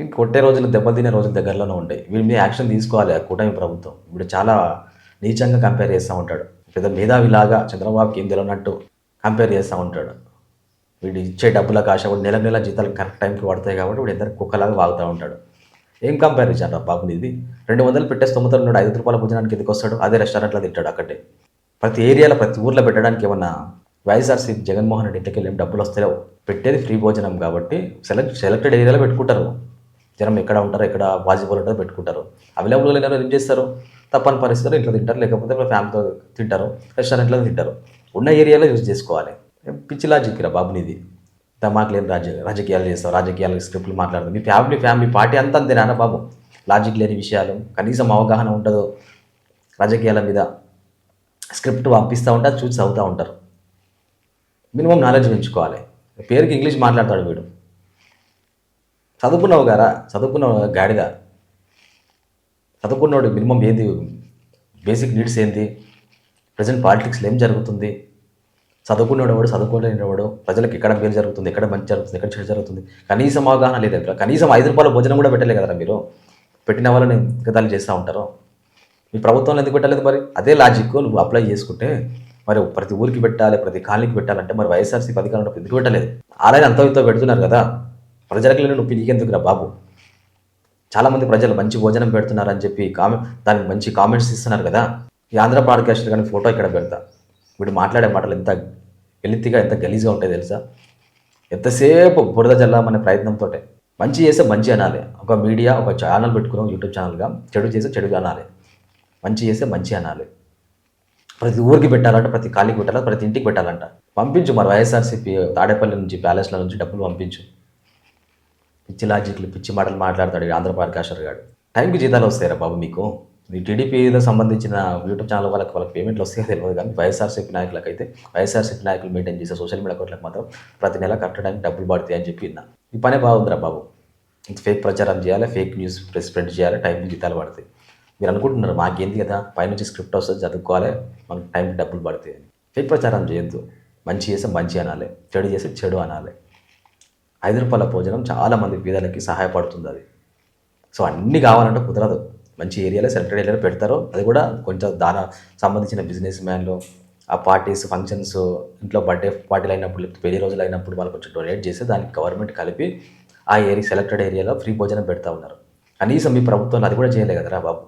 ఇంక కొట్టే రోజులు దెబ్బతినే రోజులు దగ్గరలోనే ఉంటాయి వీడి మీద యాక్షన్ తీసుకోవాలి ఆ కూటమి ప్రభుత్వం. ఇప్పుడు చాలా నీచంగా కంపేర్ చేస్తూ ఉంటాడు. పెద్ద మేధావిలాగా చంద్రబాబుకి ఏం తెలియనట్టు కంపేర్ చేస్తూ ఉంటాడు. వీడు ఇచ్చే డబ్బులకు ఆశ కూడా నెల నెల జీతాలు కరెక్ట్ టైంకి పడతాయి కాబట్టి వీడు ఇద్దరు కుక్కలాగా వాగుతూ ఉంటాడు. ఏం కంపేర్ చేశాడు రా బాబుని ఇది రెండు వందలు పెట్టేసి తొమ్మిది ఉన్నాడు ఐదు రూపాయల భోజనానికి ఎందుకు వస్తాడు? అదే రెస్టారెంట్లో తింటాడు అక్కడే ప్రతి ఏరియాలో ప్రతి ఊర్లో పెట్టడానికి ఏమన్నా వైఎస్ఆర్సీ జగన్మోహన్ రెడ్డి ఇంటికి వెళ్ళి డబ్బులు వస్తాయో పెట్టేది ఫ్రీ భోజనం కాబట్టి సెలెక్ట్ సెలెక్టెడ్ ఏరియాలో పెట్టుకుంటారు. జనం ఎక్కడ ఉంటారో ఎక్కడ వాజిబుల్ ఉంటుందో పెట్టుకుంటారు. అవైలబుల్ లేని ఏం చేస్తారు? తప్పని పరిస్థితుల్లో ఇంట్లో తింటారు లేకపోతే ఫ్యామిలీతో తింటారు రెస్టారెంట్లో తింటారు. ఉన్న ఏరియాలో యూజ్ చేసుకోవాలి. పిచ్చి లాజిక్ రా బాబుని ఇది దమాక్ లేని రాజ రాజకీయాలు చేస్తావు రాజకీయాలు స్క్రిప్ట్లు మాట్లాడదు మీ ఫ్యామిలీ ఫ్యామిలీ పార్టీ అంతా అంతేనా బాబు. లాజిక్ లేని విషయాలు కనీసం అవగాహన ఉండదు రాజకీయాల మీద స్క్రిప్ట్ పంపిస్తూ ఉంటే చూసి చదువుతూ ఉంటారు. మినిమం నాలెడ్జ్ పెంచుకోవాలి. పేరుకి ఇంగ్లీష్ మాట్లాడతాడు వీడు. చదువుకున్నావు గారా? చదువుకున్నావు గాడిద? చదువుకున్నాడు మినిమం ఏంది? బేసిక్ నీడ్స్ ఏంది? ప్రజెంట్ పాలిటిక్స్లో ఏం జరుగుతుంది? చదువుకునేవాడు వాడు చదువుకోలేనివాడు? ప్రజలకు ఎక్కడ మేలు జరుగుతుంది? ఎక్కడ మంచి జరుగుతుంది? ఎక్కడ చెడు జరుగుతుంది? కనీసం అవగాహన లేదు ఇక్కడ కనీసం ఐదు రూపాయల భోజనం కూడా పెట్టలే కదా మీరు? పెట్టిన వాళ్ళని గతాలు చేస్తూ ఉంటారు. మీ ప్రభుత్వంలో ఎందుకు పెట్టలేదు మరి? అదే లాజిక్ నువ్వు అప్లై చేసుకుంటే మరి ప్రతి ఊరికి పెట్టాలి ప్రతి కాలనీకి పెట్టాలంటే మరి వైఎస్ఆర్సీ పథకాలు ఎందుకు పెట్టలేదు? ఆలయం అంత ఇంతో పెడుతున్నారు కదా. ప్రజలకు నొప్పి నీకెందుకు రా బాబు చాలామంది ప్రజలు మంచి భోజనం పెడుతున్నారని చెప్పి కామె దానికి మంచి కామెంట్స్ ఇస్తున్నారు కదా? ఈ ఆంధ్ర పాడ్కాస్ట్ కానీ ఫోటో ఇక్కడ పెడతా. వీడు మాట్లాడే మాటలు ఎంత ఎలితిగా ఎంత గలీజ్గా ఉంటాయి తెలుసా? ఎంతసేపు బురద జల్లామనే ప్రయత్నంతో మంచి చేస్తే మంచి అనాలి. ఒక మీడియా ఒక ఛానల్ పెట్టుకున్నాం యూట్యూబ్ ఛానల్గా. చెడు చేస్తే చెడు అనాలి. మంచి చేస్తే మంచి అనాలి. ప్రతి ఊరికి పెట్టాలంట ప్రతి ఖాళీకి పెట్టాలంట ప్రతి ఇంటికి పెట్టాలంట. పంపించు మరి వైఎస్ఆర్సీపీ తాడేపల్లి నుంచి ప్యాలెస్ల నుంచి డబ్బులు పంపించు. పిచ్చి లాజిక్లు పిచ్చి మాటలు మాట్లాడతాడు ఈ ఆంధ్ర పారికాశ్వర్ గారు టైంకి జీతాలు వస్తాయిరా బాబు మీకు? ఈ టీడీపీలో సంబంధించిన యూట్యూబ్ ఛానల్ వాళ్ళకి వాళ్ళకి పేమెంట్లు వస్తాయో తెలియదు కానీ వైఎస్ఆర్సీపీ నాయకులకు అయితే వైఎస్ఆర్సీపీ నాయకులు మెయింటైన్ చేసే సోషల్ మీడియా అకౌంట్లకు మాత్రం ప్రతి నెల కరెక్ట్ డబ్బులు పడతాయి అని చెప్పి విన్నా. ఈ పనే బాగుందిరా బాబు. ఫేక్ ప్రచారం చేయాలి ఫేక్ న్యూస్ స్ప్రెడ్ చేయాలి టైంకి జీతాలు పడతాయి. మీరు అనుకుంటున్నారు మాకేంది కదా పైనుంచి స్క్రిప్ట్ వస్తుంది చదువుకోవాలి మనకు టైంకి డబ్బులు పడతాయి అని. ఫేక్ ప్రచారం చేయొద్దు. మంచి చేస్తే మంచి అనాలి చెడు చేస్తే చెడు అనాలి. ఐదు రూపాయల భోజనం చాలామంది పేదలకి సహాయపడుతుంది అది. సో అన్నీ కావాలంటే కుదరదు. మంచి ఏరియాలో సెలెక్టెడ్ ఏరియాలో పెడతారు. అది కూడా కొంచెం దాని సంబంధించిన బిజినెస్ మ్యాన్లు ఆ పార్టీస్ ఫంక్షన్స్ ఇంట్లో బర్త్డే పార్టీలు అయినప్పుడు లేకపోతే పెళ్ళి రోజులు అయినప్పుడు వాళ్ళు కొంచెం డొనేట్ చేసి దానికి గవర్నమెంట్ కలిపి ఆ ఏరియా సెలెక్టెడ్ ఏరియాలో ఫ్రీ భోజనం పెడతా ఉన్నారు. కనీసం మీ ప్రభుత్వం అది కూడా చేయలే కదరా బాబు.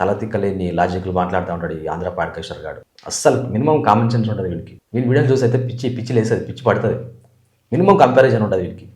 తల తిక్కలేని లాజిక్లు మాట్లాడుతూ ఉంటాడు ఈ ఆంధ్ర పాడకేశ్వర్ గాడు. అస్సలు మినిమం కామన్ సెన్స్ ఉంటుంది వీడికి. వీడి వీడియోలు చూసి అయితే పిచ్చి పిచ్చి లేస్తుంది పిచ్చి పడుతుంది. మినిమం కంపారిజన్ ఉంటుంది వీడికి.